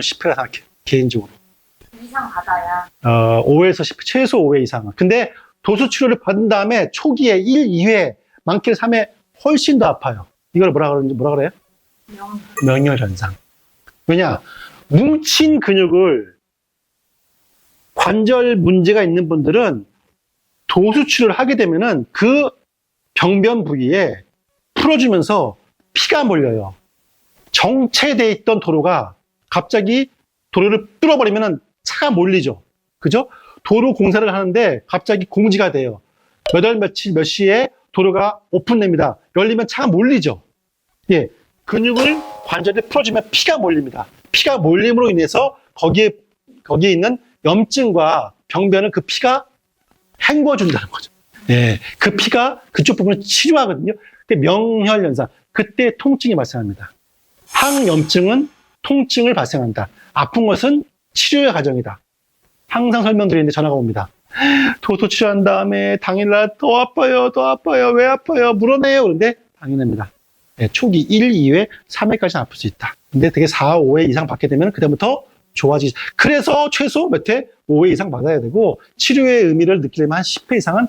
10회라 생각해요. 개인적으로. 이상 받아야 어, 5회에서 10회, 최소 5회 이상은. 근데 도수 치료를 받은 다음에 초기에 1, 2회, 많게는 3회 훨씬 더 아파요. 이걸 뭐라 그러는지 뭐라 그래요? 명 명혈 현상. 왜냐? 뭉친 근육을 관절 문제가 있는 분들은 도수 치료를 하게 되면은 그 병변 부위에 풀어주면서 피가 몰려요. 정체돼 있던 도로가 갑자기 도로를 뚫어버리면은 차가 몰리죠. 그죠? 도로 공사를 하는데 갑자기 공지가 돼요. 몇 월 며칠 몇 시에 도로가 오픈됩니다. 열리면 차가 몰리죠. 예. 근육을 관절에 풀어주면 피가 몰립니다. 피가 몰림으로 인해서 거기에, 거기에 있는 염증과 병변을 그 피가 헹궈준다는 거죠. 예. 그 피가 그쪽 부분을 치료하거든요. 그 명혈연상. 그때 통증이 발생합니다. 항염증은 통증을 발생한다. 아픈 것은 치료의 과정이다. 항상 설명드리는데 전화가 옵니다. 도수 치료한 다음에 당일날 더 아파요, 더 아파요, 왜 아파요, 물어내요. 그런데 당연합니다. 예, 초기 1, 2회, 3회까지는 아플 수 있다. 근데 되게 4, 5회 이상 받게 되면 그다음부터 좋아지지. 그래서 최소 몇 회? 5회 이상 받아야 되고 치료의 의미를 느끼려면 한 10회 이상은